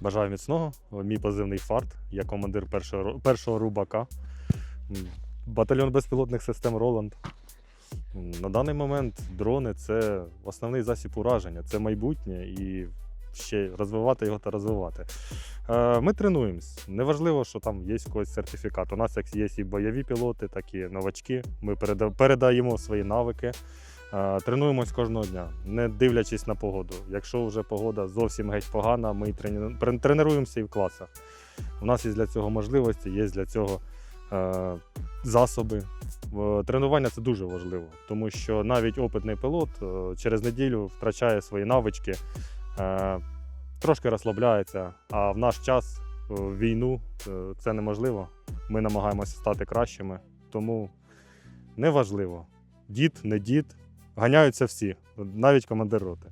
Бажаю міцного. Мій позивний фарт. Я командир першого, першого рубака. Батальйон безпілотних систем Роланд. На даний момент дрони це основний засіб ураження, це майбутнє і ще розвивати його та розвивати. Е, Ми тренуємось. Неважливо, що там є якийсь сертифікат. У нас як є і бойові пілоти, так і новачки. Ми передаємо свої навики. Е, Тренуємось кожного дня, не дивлячись на погоду. Якщо вже погода зовсім геть погана, ми тренуємося і в класах. У нас є для цього можливості, є для цього е, засоби. Е, Тренування це дуже важливо, тому що навіть опитний пілот через неділю втрачає свої навички, трошки розслабляється. А в наш час, в війну, це неможливо. Ми намагаємося стати кращими, тому неважливо. Дід, не дід, ганяються всі, навіть командир роти.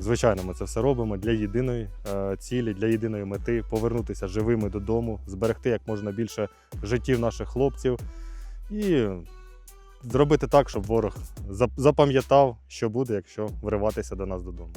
Звичайно, ми це все робимо для єдиної е, цілі, для єдиної мети повернутися живими додому, зберегти як можна більше життів наших хлопців і зробити так, щоб ворог зап- запам'ятав, що буде, якщо вриватися до нас додому.